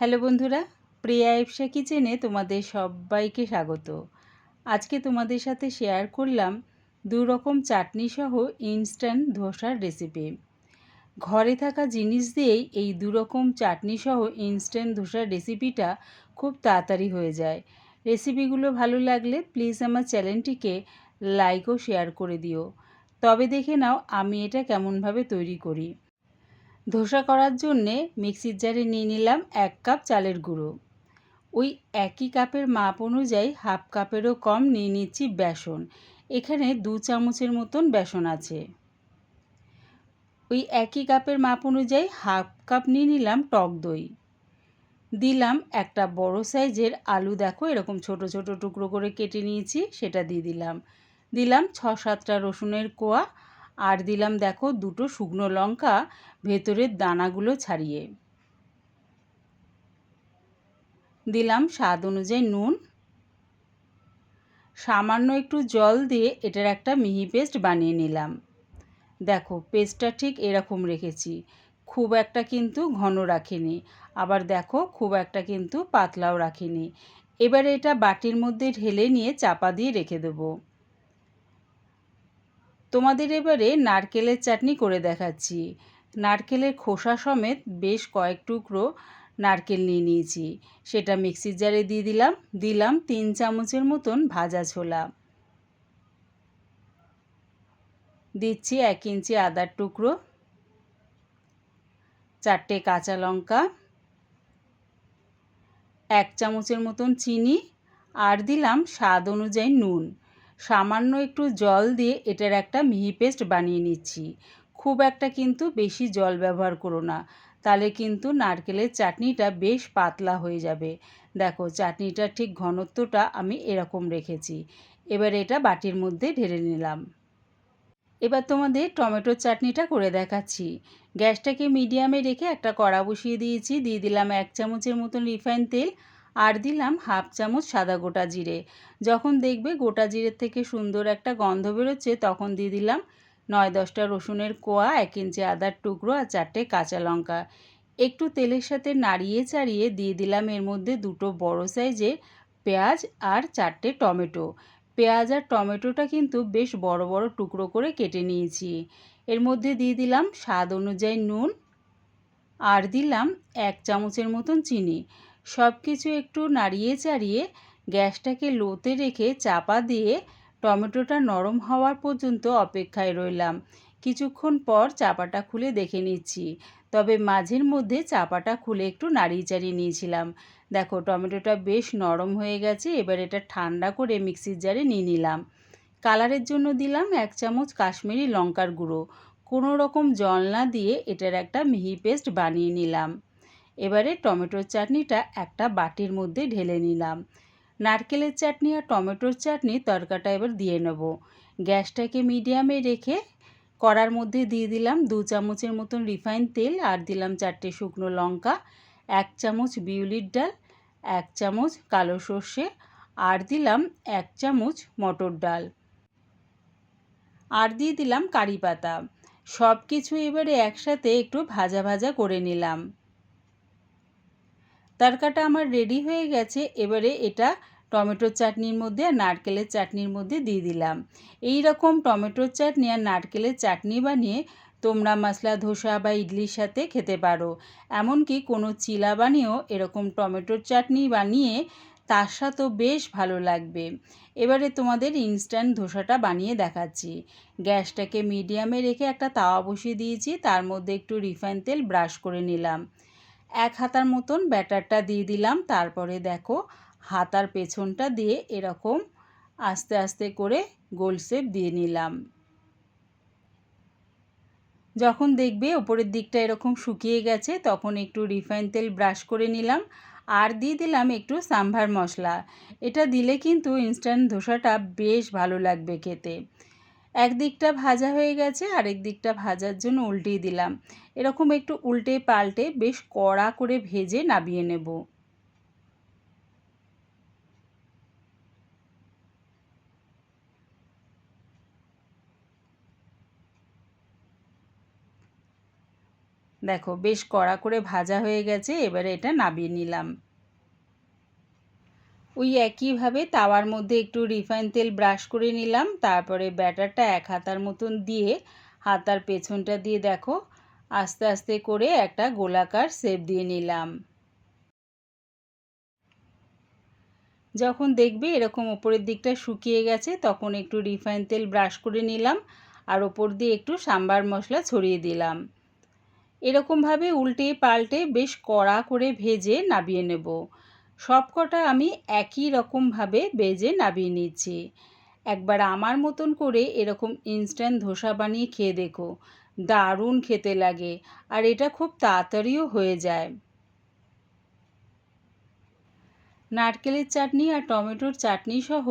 Hello বন্ধুরা, প্রিয়া ইপসা কিচেনে তোমাদের সবাইকে স্বাগত। আজকে তোমাদের সাথে শেয়ার করলাম দু রকম চাটনি সহ ইনস্ট্যান্ট ধোসার রেসিপি ঘরে থাকা জিনিস দিয়েই এই দু রকম চাটনি সহ ইনস্ট্যান্ট ধোসার রেসিপিটা খুব তাড়াতাড়ি হয়ে যায়। রেসিপিগুলো ভালো লাগলে প্লিজ আমার চ্যানেলটিকে লাইক ও শেয়ার করে দিও। তবে দেখে নাও আমি এটা কেমনভাবে তৈরি করি। ধোসা করার জন্যে মিক্সির জারে নিয়ে নিলাম এক কাপ চালের গুঁড়ো। ওই একই কাপের মাপ অনুযায়ী হাফ কাপেরও কম নিয়ে নিচ্ছি বেসন। এখানে দু চামচের মতন বেসন আছে। ওই একই কাপের মাপ অনুযায়ী হাফ কাপ নিয়ে নিলাম টক দই। দিলাম একটা বড় সাইজের আলু, দেখো এরকম ছোট ছোট টুকরো করে কেটে নিয়েছি, সেটা দিয়ে দিলাম। দিলাম ছ সাতটা রসুনের কোয়া আর দিলাম দেখো দুটো শুকনো লঙ্কা ভেতরের দানাগুলো ছাড়িয়ে। দিলাম স্বাদ অনুযায়ী নুন। সামান্য একটু জল দিয়ে এটার একটা মিহি পেস্ট বানিয়ে নিলাম। দেখো পেস্টটা ঠিক এরকম রেখেছি। খুব একটা কিন্তু ঘন রাখিনি। আবার দেখো খুব একটা কিন্তু পাতলাও রাখিনি। এবারে এটা বাটির মধ্যে ঢেলে নিয়ে চাপা দিয়ে রেখে দেবো। তোমাদের এবারে নারকেলের চাটনি করে দেখাচ্ছি। নারকেলের খোসা সমেত বেশ কয়েক টুকরো নারকেল নিয়ে নিয়েছি। সেটা মিক্সির জারে দিয়ে দিলাম দিলাম তিন চামচের মতন ভাজা ছোলা। দিচ্ছি এক ইঞ্চি আদার টুকরো, চারটে কাঁচা লঙ্কা, এক চামচের মতন চিনি, আর দিলাম স্বাদ অনুযায়ী নুন। সামান্য একটু জল দিয়ে এটার একটা মিহি পেস্ট বানিয়ে নিচ্ছি। খুব একটা কিন্তু বেশি জল ব্যবহার করো না, তাহলে কিন্তু নারকেলের চাটনিটা বেশ পাতলা হয়ে যাবে। দেখো চাটনিটা ঠিক ঘনত্বটা আমি এরকম রেখেছি। এবার এটা বাটির মধ্যে ঢেলে নিলাম। এবার তোমাদের টমেটোর চাটনিটা করে দেখাচ্ছি। গ্যাসটাকে মিডিয়ামে রেখে একটা কড়া বসিয়ে দিয়েছি। দিয়ে দিলাম এক চামচের মতন রিফাইন তেল আর দিলাম হাফ চামচ সাদা গোটা জিরে। যখন দেখবে গোটা জিরের থেকে সুন্দর একটা গন্ধ বেরোচ্ছে, তখন দিয়ে দিলাম নয় দশটা রসুনের কোয়া, এক ইঞ্চি আদার টুকরো আর চারটে কাঁচা লঙ্কা। একটু তেলের সাথে নাড়িয়ে চাড়িয়ে দিয়ে দিলাম এর মধ্যে দুটো বড় সাইজের পেঁয়াজ আর চারটে টমেটো। পেঁয়াজ আর টমেটোটা কিন্তু বেশ বড় বড় টুকরো করে কেটে নিয়েছি। এর মধ্যে দিয়ে দিলাম স্বাদ অনুযায়ী নুন আর দিলাম এক চামচের মতন চিনি। সব কিছু একটু নাড়িয়ে চাড়িয়ে গ্যাসটাকে লোতে রেখে চাপা দিয়ে টমেটোটা নরম হওয়ার পর্যন্ত অপেক্ষায় রইলাম। কিছুক্ষণ পর চাপাটা খুলে দেখে নিচ্ছি, তবে মাঝের মধ্যে চাপাটা খুলে একটু নাড়িয়ে চাড়িয়ে নিয়েছিলাম। দেখো, টমেটোটা বেশ নরম হয়ে গেছে, এবার এটা ঠান্ডা করে মিক্সির জারে নিয়ে নিলাম। কালারের জন্য দিলাম এক চামচ কাশ্মীরি লঙ্কার গুঁড়ো। কোনো রকম জল না দিয়ে এটার একটা মিহি পেস্ট বানিয়ে নিলাম। এবারে টমেটোর চাটনিটা একটা বাটির মধ্যে ঢেলে নিলাম। নারকেলের চাটনি আর টমেটোর চাটনি তরকাটা এবার দিয়ে নেব। গ্যাসটাকে মিডিয়ামে রেখে কড়ার মধ্যে দিয়ে দিলাম দু চামচের মতন রিফাইন তেল আর দিলাম চারটে শুকনো লঙ্কা, এক চামচ বিউলির ডাল, এক চামচ কালো সর্ষে আর দিলাম এক চামচ মটর ডাল। আর দিয়ে দিলাম কারি পাতা। সব কিছু এবারে একসাথে একটু ভাজা ভাজা করে নিলাম। তরকাটা আমার রেডি হয়ে গেছে। এবারে এটা টমেটোর চাটনির মধ্যে আর নারকেলের চাটনির মধ্যে দিয়ে দিলাম। এই রকম টমেটোর চাটনি আর নারকেলের চাটনি বানিয়ে তোমরা মশলা, ধোসা বা ইডলির সাথে খেতে পারো। এমনকি কোনো চিলা বানিয়েও এরকম টমেটোর চাটনি বানিয়ে তার সাথেও বেশ ভালো লাগবে। এবারে তোমাদের ইনস্ট্যান্ট ধোসাটা বানিয়ে দেখাচ্ছি। গ্যাসটাকে মিডিয়ামে রেখে একটা তাওয়া বসিয়ে দিয়েছি। তার মধ্যে একটু রিফাইন তেল ব্রাশ করে নিলাম। এক হাতার মতন ব্যাটারটা দিয়ে দিলাম। তারপরে দেখো হাতার পেছনটা দিয়ে এরকম আস্তে আস্তে করে গোল শেপ দিয়ে নিলাম। যখন দেখবে ওপরের দিকটা এরকম শুকিয়ে গেছে, তখন একটু রিফাইন তেল ব্রাশ করে নিলাম। আর দিয়ে দিলাম একটু সাম্ভার মশলা। এটা দিলে কিন্তু ইনস্ট্যান্ট ধোসাটা বেশ ভালো লাগবে খেতে। একদিকটা ভাজা হয়ে গেছে, আরেক দিকটা ভাজার জন্য উল্টিয়ে দিলাম। এরকম একটু উল্টে পাল্টে বেশ কড়া করে ভেজে নাবিয়ে নেব। দেখো, বেশ কড়া করে ভাজা হয়ে গেছে, এবারে এটা নাবিয়ে নিলাম। ওই একইভাবে তাওয়ার মধ্যে একটু রিফাইন তেল ব্রাশ করে নিলাম। তারপরে ব্যাটারটা এক হাতার মতন দিয়ে হাতার পেছনটা দিয়ে দেখো, আস্তে আস্তে করে একটা গোলাকার শেপ দিয়ে নিলাম। যখন দেখবে এরকম ওপরের দিকটা শুকিয়ে গেছে, তখন একটু রিফাইন তেল ব্রাশ করে নিলাম আর ওপর দিয়ে একটু সাম্বার মশলা ছড়িয়ে দিলাম। এরকমভাবে উল্টে পাল্টে বেশ কড়া করে ভেজে নাবিয়ে নেব। সব কটা আমি একই রকমভাবে বেজে নাবিয়ে নিচ্ছি। একবার আমার মতন করে এরকম ইনস্ট্যান্ট ধোসা বানিয়ে খেয়ে দেখো। দারুণ খেতে লাগে, আর এটা খুব তাড়াতাড়িও হয়ে যায়। নারকেলের চাটনি আর টমেটোর চাটনি সহ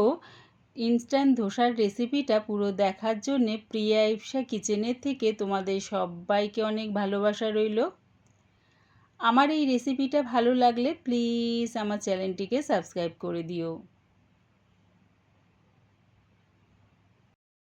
ইনস্ট্যান্ট ধোসার রেসিপিটা পুরো দেখার জন্যে প্রিয়া ইপসা কিচেনের থেকে তোমাদের সবাইকে অনেক ভালোবাসা রইল। আমার এই রেসিপিটা ভালো লাগলে প্লিজ আমার চ্যানেলটিকে সাবস্ক্রাইব করে দিও।